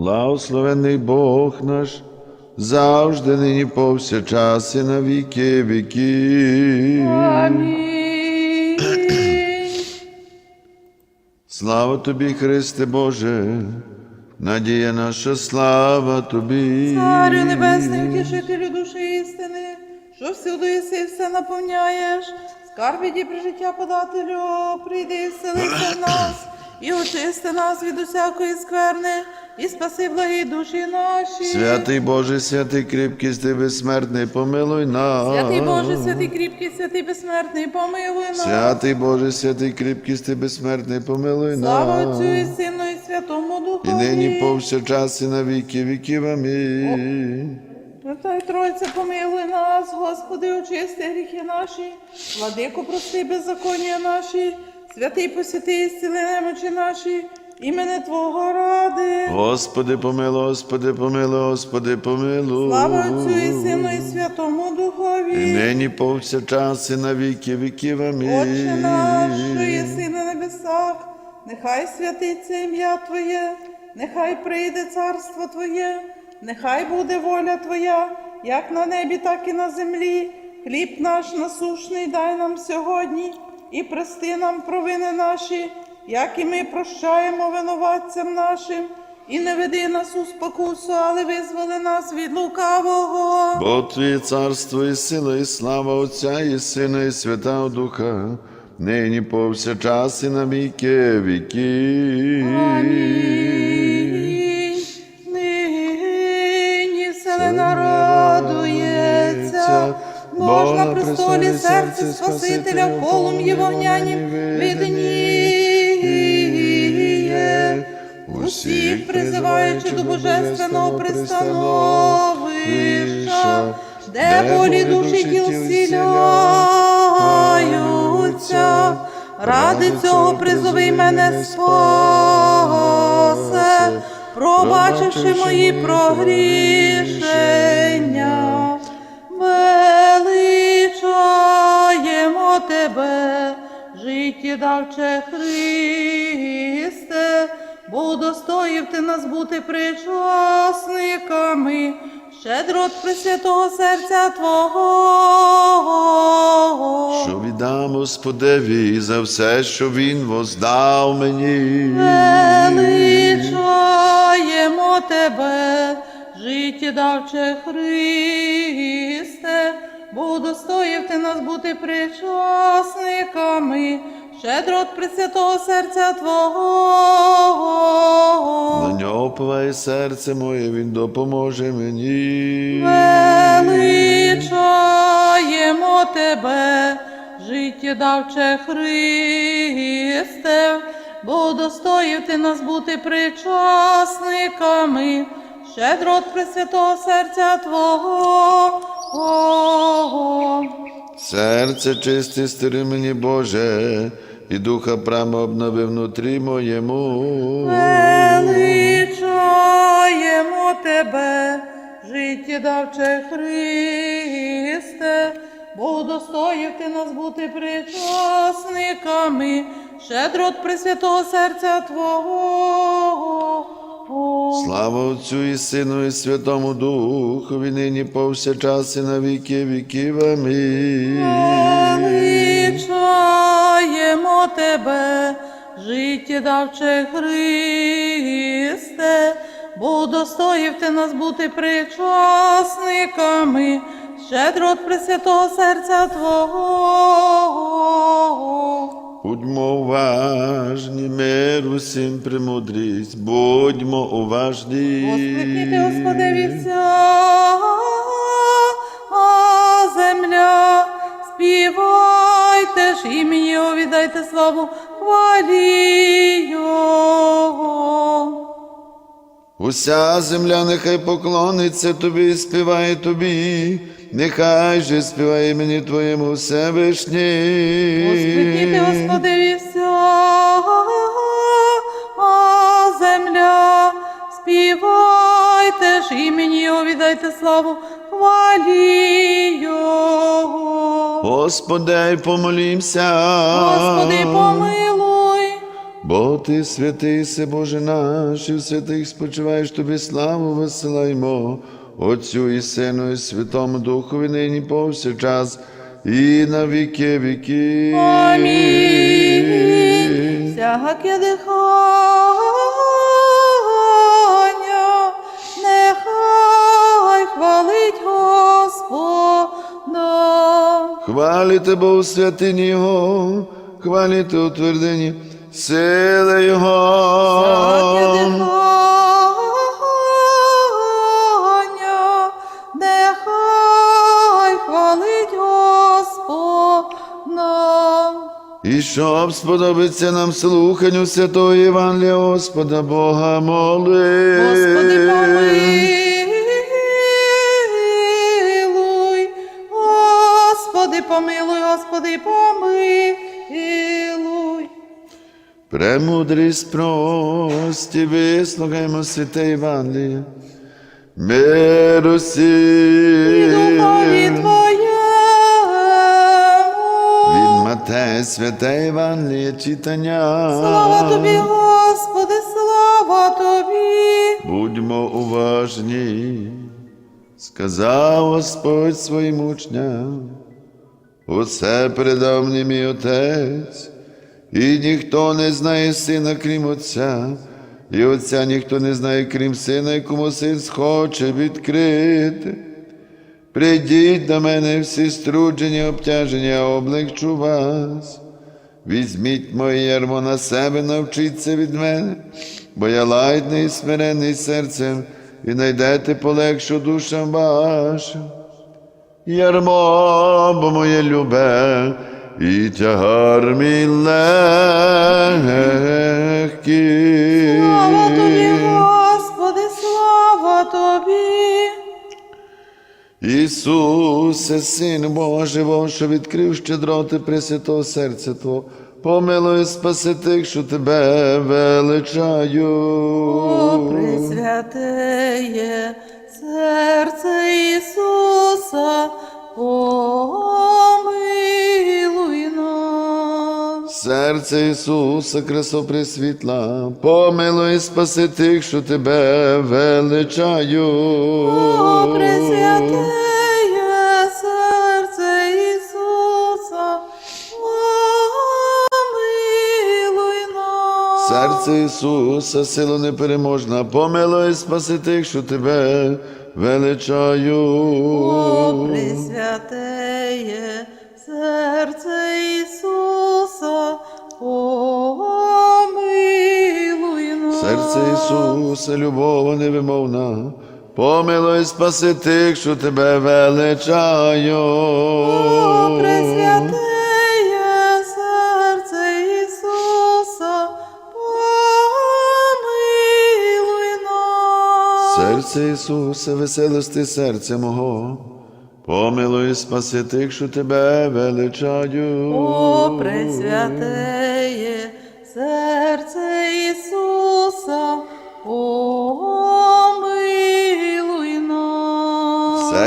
Благословений Бог наш, завжди нині повсякчас і на віки. Амінь. Слава тобі, Христе Боже, надія наша, слава тобі. Царю небесний, втішителю душі істини, що всюди і все наповняєш, скарб і при життя подателю, прийди і вселися в нас, і очисти нас від усякої скверни, і спаси благі душі наші. Святий Боже, святий кріпкість ти безсмертний, помилуй нас. Святий Боже, святий кріпкий, святий безсмертний, помилуй нас. Святий Боже, святий кріпкість ти безсмертний, помилуй Слава нас. Отцю і Сину, і Святому Духові. І нині повсякчас і на віки віків. Амінь. Святай Тройце, помилуй нас, Господи, очисти гріхи наші, владико, прости беззаконня наші, святий посвяти, зціли немочі наші, імени Твого ради. Господи, помилуй, Господи, помилуй, Господи, помилуй. Слава Отцю і Сину, і Святому І Духові. нині повсякчас і на віки віків. Амінь. Отче наш, що єси на небесах, нехай святиться ім'я Твоє, нехай прийде царство Твоє, нехай буде воля Твоя, як на небі, так і на землі. Хліб наш насушний дай нам сьогодні, і прости нам провини наші, як і ми прощаємо винуватцям нашим, і не веди нас у спокусу, але визволи нас від лукавого. Бо Твоє царство і сила, і слава Отця, і Сина, і Святого Духа, нині повсякчас і на віки. Амінь. Нині вселена радується, Бог на престолі серце Спасителя в полум'ї вогнянім видніє. Усіх призиваючи до божественного пристановища, де болі душі тіл зціляються. Ради цього призови мене спасе, пробачивши мої прогрішення, величаємо тебе, життєдавче Христе, бо достоїв ти нас бути причасниками, щедрот Пресвятого серця Твого. Що віддам Господеві за все, що Він воздав мені. Величаємо тебе, життєдавче Христе, бо достоїв ти нас бути причасниками, щедрот Пресвятого серця Твого. На нього впливає серце моє, Він допоможе мені. Величаємо тебе, життєдавче Христе, бо достоїв ти нас бути причасниками, щедрот Пресвятого серця Твого. Серце чисте, стери мені, Боже, і духа прямо обнови внутрі моєму. Величаємо тебе, життєдавче Христе, бо достоїв ти нас бути причасниками, щедрот Пресвятого серця Твого. Слава Отцю і Сину, і Святому Духові, нині повсякчас і на віки віків. Амінь. Тебе, життєдавче Христе, бо достоїв ти нас бути причасниками, щедрот Пресвятого серця Твого. Будьмо уважні, мир усім премудрість, будьмо уважні. Воскликніте, Господеві, вся земля, співайте ж імені, Його, віддайте славу, хвалі Його. Уся земля нехай поклониться тобі, і співає тобі, нехай же співає мені Твоєму Всевишній. Воскликніте, Господеві, вся земля, співайте ж імені віддайте славу, хвалі. Господи, помолімся. Господи, помилуй. Бо ти святий, се Боже наш, і в святих спочиваєш тобі славу висилаймо, Отцю і Сину, і Святому Духові нині повсякчас, і на віки віки. Амінь. Всяке дихання, нехай хвалить Хвалите Бо у святині Його, хвалите у твердині сили Його. дихання, нехай хвалить Господа. І щоб сподобиться нам слуханню святого Євангелія Господа Бога моли. Господи, помилуй, Премудрість прості, вислухаймо святе Євангеліє. Всім. духові Від. Матея святе Євангеліє читання. Слава Тобі, Господи, слава Тобі. Будьмо уважні, сказав Господь своїм учням. Усе передав мені мій Отець, і ніхто не знає сина, крім Отця, і Отця ніхто не знає, крім сина, якому син схоче відкрити. Прийдіть до мене всі струджені, обтяжені, я облегчу вас. Візьміть моє ярмо на себе, навчіться від мене, бо я лагідний і смиренний серцем, і найдете полегшу душам вашим. Ярмо, бо моє любе, і тягар мій легкий. Слава Тобі, Господи, слава Тобі. Ісусе, Син Божий, Бог, що відкрив щедроти Пресвятого серця Твого, помилуй спаси тих, що тебе величаю. О, Пресвятеє серце Ісуса, помилуй Серце Ісуса, красо пресвітла, помилуй спаси тих, що тебе величаю. О, Пресвятеє серце Ісуса, помилуй нас. Серце Ісуса, сила непереможна, помилуй спаси тих, що тебе величаю. О, Пресвятеє серце Ісуса, Серце Ісуса, любов невимовна, помилуй спаси тих, що тебе величаю. О, Пресвятеє серце Ісуса, помилуй нас. Серце Ісуса, веселости серця мого, помилуй спаси тих, що тебе величаю. О, Пресвятеє серце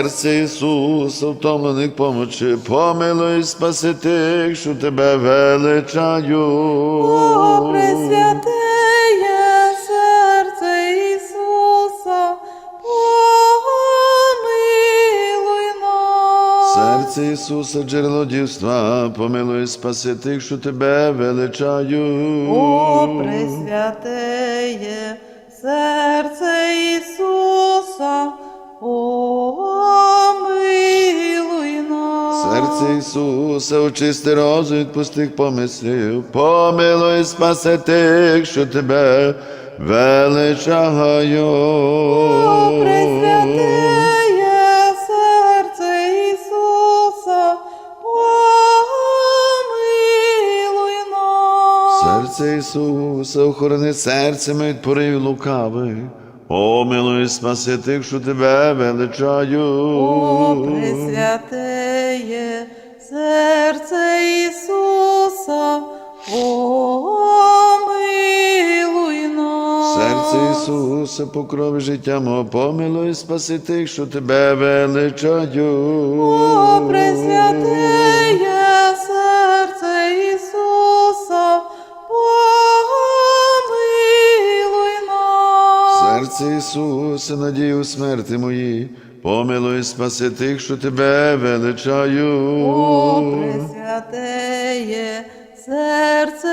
Серце Ісуса, втомлених помочи, помилуй спаси тих, що тебе величаю. О, Пресвятеє серце Ісуса, помилуй нас. Серце Ісуса, джерело дівства, помилуй спаси тих, що тебе величаю. О, Пресвятеє серце Ісуса, Серце Ісуса, очисти розум від пустих помислів, помилуй спаси тих, що тебе величаю. О, серце Ісуса, помилуй нас. Серце Ісуса, охорони серце моє від поривів лукавих, помилуй спаси тих, що тебе величаю. О, Пресвятеє серце Ісуса, помилуй нас. Серце Ісуса, покрови життя мого, помилуй, спаси тих, що тебе величають. О, пресвятеє серце Ісуса, помилуй нас. Серце Ісуса, надію смерти моїй, помилуй спаси тих, що тебе величаю. О, пресвятеє серце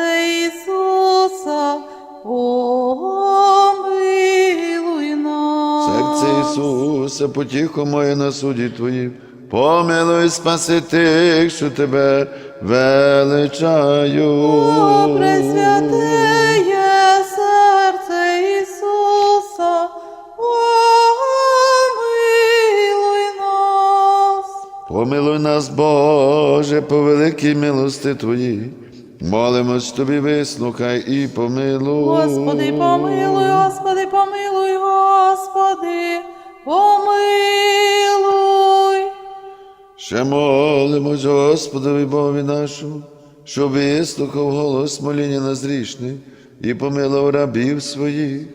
Ісуса, помилуй нас. Серце Ісуса, потіхо моє на суді Твої, помилуй спаси тих, що тебе величаю. О, пресвятеє Помилуй нас, Боже, по великій милости Твої. Молимось Тобі, вислухай і помилуй. Господи, помилуй, Господи, помилуй, Господи, помилуй. Ще молимось Господові Богові нашому, щоб вислухав голос моління нас грішних і помилував рабів своїх,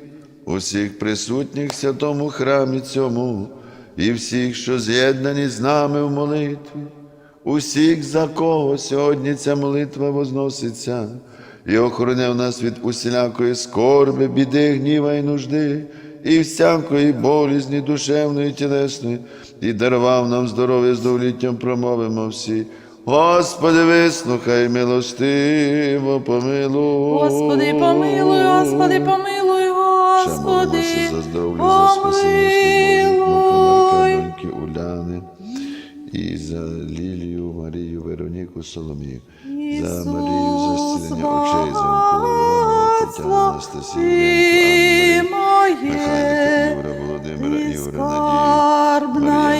усіх присутніх в святому храмі цьому, і всіх, що з'єднані з нами в молитві, усіх, за кого сьогодні ця молитва возноситься, і охороняв нас від усілякої скорби, біди, гніва і нужди, і всякої болізні, душевної, і тілесної, і дарував нам здоров'я з довліттям промовимо всі. Господи, вислухай, милостиво, помилуй. Господи, помилуй, Господи, помилуй, Ще Господи, молимося за здоров'я, за спасіння за Лілію, Марію, Вероніку, Соломію, за Марію, за зцілення очей, за Тетяну, Анастасію, Анну, Михайлика, Ігора, Володимира, Ігора, Надію,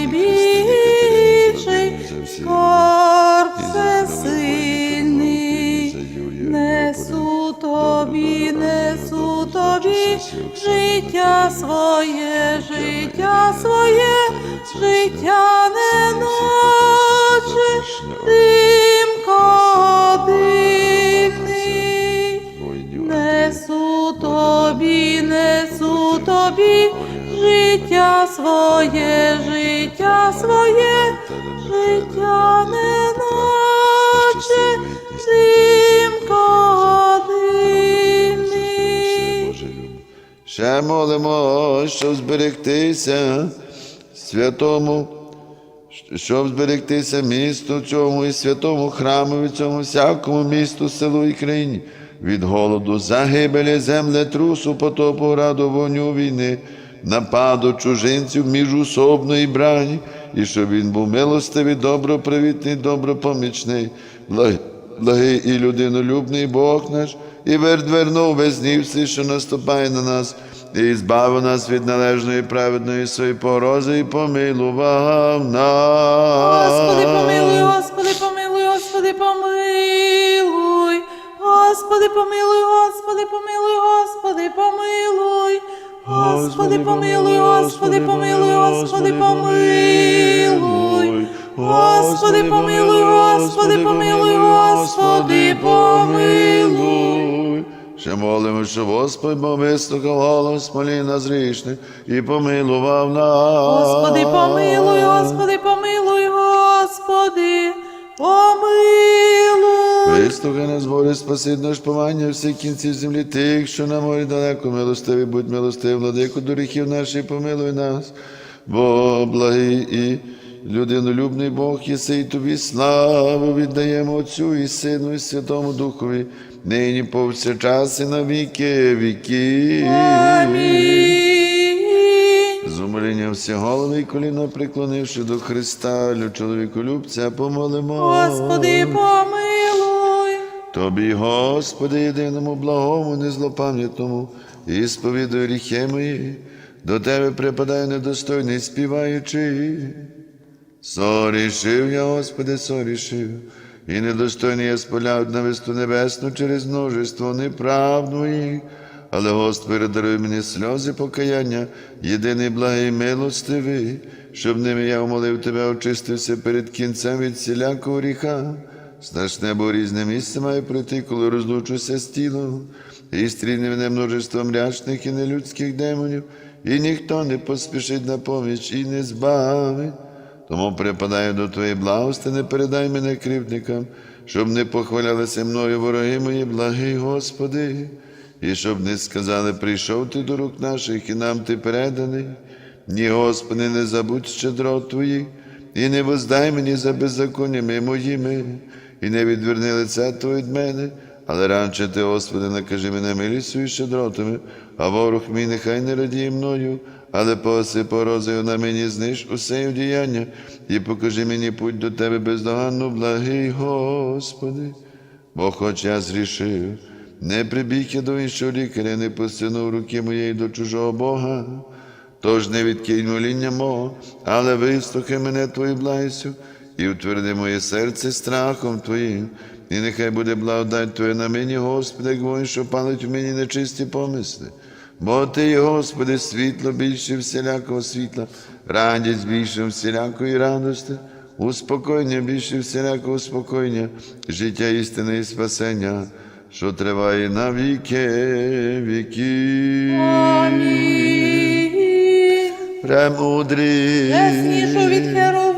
Ще молимо, щоб зберегтися святому, щоб зберегтися місту цьому і святому храму, цьому всякому місту, селу і країні, від голоду, загибелі, землетрусу, потопу, граду, вогню війни, нападу чужинців міжусобної брані, і щоб він був милостивий, добропривітний, добропомічний, благий і людинолюбний Бог наш, і вернув весь днів що наступає на нас, і збавив нас від належної праведної своєї порози, і помилував нас. Господи, помилуй, Господи, помилуй, Господи, помилуй. Господи, помилуй, Господи, помилуй, Господи, помилуй. Господи, помилуй, Господи, помилуй, Господи, помилуй. Господи, помилуй, Господи, помилуй, Господи, помилуй. Ще молимо, що Господь Бог вислухав голос молі нас грішних і помилував нас. Господи, помилуй, Господи, помилуй, Господи, помилуй. Вислухай нас, Боже, спаси наш повання всіх кінців землі, тих, що на морі далеко, милостивий, будь милостивий, владику до гріхів наших, помилуй нас, бо благий і людинолюбний Бог, єси і тобі славу віддаємо Отцю і Сину, і Святому Духові, нині повсякчас і на віки віки. З умолінням всі голови і коліна преклонивши до Христа, лю чоловіколюбця, помолимо. Господи, помилуй. Тобі, Господи, єдиному благому, незлопам'ятному, і сповідуй гріхи мої, до Тебе припадаю недостойний, співаючи. Сорішив я, Господи, сорішив, і недостойний я споляв на висту небесну через множество неправд. Але Господи, даруй мені сльози покаяння, єдиний благий милостивий, щоб ними я умолив Тебе, очистився перед кінцем від всілякого гріха. Страшне бо різне місце має пройти, коли розлучуся з тілом, і стрільне мене множеством рячних і нелюдських демонів, і ніхто не поспішить на поміч і не збавить. Тому припадаю до Твоєї благости, не передай мене кривдникам, щоб не похвалялися мною вороги мої, благий Господи. і щоб не сказали, прийшов ти до рук наших, і нам ти переданий. Ні, Господи, не забудь щедрот Твоїх, і не воздай мені за беззаконнями моїми, і не відверни лице Твоє від мене, але раніше ти, Господи, накажи мене милістю і щедротами, а ворог мій нехай не радіє мною, але поси порозою на мені зниж усе діяння, і покажи мені путь до Тебе бездоганну, благий Господи. Бо хоч я зрішив, не прибіг я до іншого лікаря, не постягнув руки моєї до чужого Бога. Тож не відкинь моління мого, але вислухай мене Твою благістю і утверди моє серце страхом Твоїм, і нехай буде благодать Твоя на мені, Господи, як що палить в мені нечисті помисли. Бо Ти, Господи, світло більше всілякого світла, радість більше всілякої радости, успокоєння більше всілякого успокоєння, життя істини і спасення, що триває на віки віків. Амінь. Премудрий. Яснішу від херовимів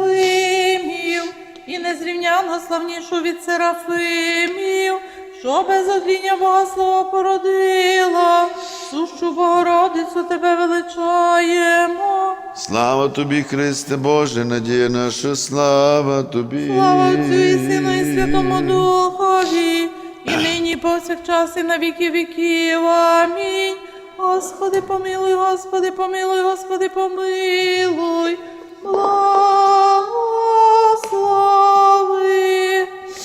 і незрівняно славнішу від серафимів, що без одління Бога Слова породила, сущу Богородицю тебе величаємо. Слава тобі, Христе Боже, надія наша, слава тобі. Слава Отцю і Сину і Святому Духові, і нині повсякчас і на віки віків. Амінь. Господи, помилуй, Господи, помилуй, Господи, помилуй. Благослови.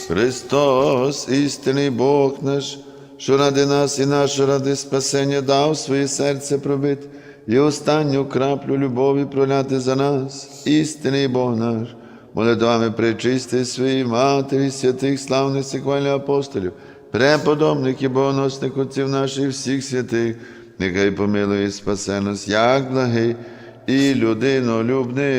Христос, істинний Бог наш, що ради нас і наше ради спасення дав своє серце пробити і останню краплю любові проляти за нас, істинний Бог наш, молитвами пречисти своїй матері, святих славних секвальних апостолів, преподобних і богоносних отців наших всіх святих, нехай помилує і спасе нас, як благий і людинолюбний.